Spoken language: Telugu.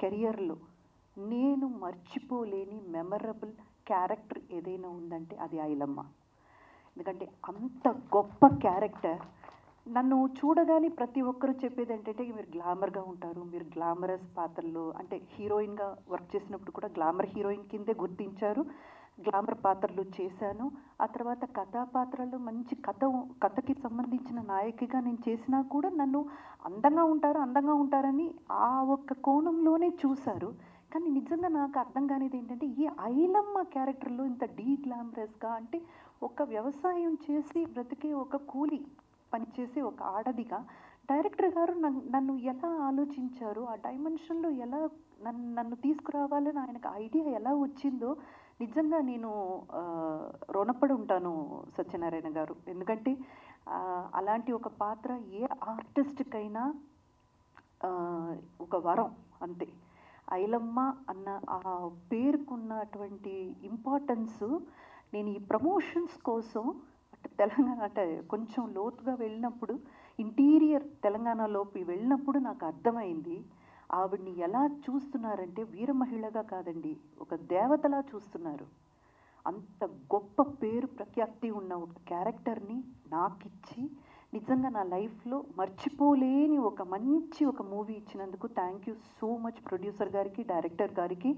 కెరియర్లో నేను మర్చిపోలేని మెమరబుల్ క్యారెక్టర్ ఏదైనా ఉందంటే అది ఐలమ్మ. ఎందుకంటే అంత గొప్ప క్యారెక్టర్. నన్ను చూడగానే ప్రతి ఒక్కరూ చెప్పేది ఏంటంటే మీరు గ్లామర్గా ఉంటారు మీరు గ్లామరస్ పాత్రలు అంటే హీరోయిన్గా వర్క్ చేసినప్పుడు కూడా గ్లామర్ హీరోయిన్ కిందే గుర్తించారు. గ్లామర్ పాత్రలు చేశాను. ఆ తర్వాత కథా పాత్రలు మంచి కథ కథకి సంబంధించిన నాయకిగా నేను చేసినా కూడా నన్ను అందంగా ఉంటారు అందంగా ఉంటారని ఆ ఒక్క కోణంలోనే చూశారు. కానీ నిజంగా నాకు అర్థం కానిది ఏంటంటే ఈ ఐలమ్మ క్యారెక్టర్లో ఇంత డీ గ్లామరస్గా అంటే ఒక వ్యవసాయం చేసి బ్రతికే ఒక కూలి పనిచేసే ఒక ఆడదిగా డైరెక్టర్ గారు నన్ను నన్ను ఎలా ఆలోచించారు? ఆ డైమెన్షన్లో ఎలా నన్ను నన్ను తీసుకురావాలని ఆయనకు ఐడియా ఎలా వచ్చిందో నిజంగా నేను రుణపడి ఉంటాను సత్యనారాయణ గారు. ఎందుకంటే అలాంటి ఒక పాత్ర ఏ ఆర్టిస్ట్కైనా ఒక వరం అంతే. ఐలమ్మ అన్న ఆ పేరుకున్నటువంటి ఇంపార్టెన్స్ నేను ఈ ప్రమోషన్స్ కోసం అటు తెలంగాణ అంటే కొంచెం లోతుగా వెళ్ళినప్పుడు ఇంటీరియర్ తెలంగాణలోకి వెళ్ళినప్పుడు నాకు అర్థమైంది. ఆవిడ్ని ఎలా చూస్తున్నారంటే వీర మహిళగా కాదండి ఒక దేవతలా చూస్తున్నారు. అంత గొప్ప పేరు ప్రఖ్యాతి ఉన్న ఒక క్యారెక్టర్ని నాకిచ్చి నిజంగా నా లైఫ్లో మర్చిపోలేని ఒక మంచి ఒక మూవీ ఇచ్చినందుకు thank you so much producer గారికి డైరెక్టర్ గారికి.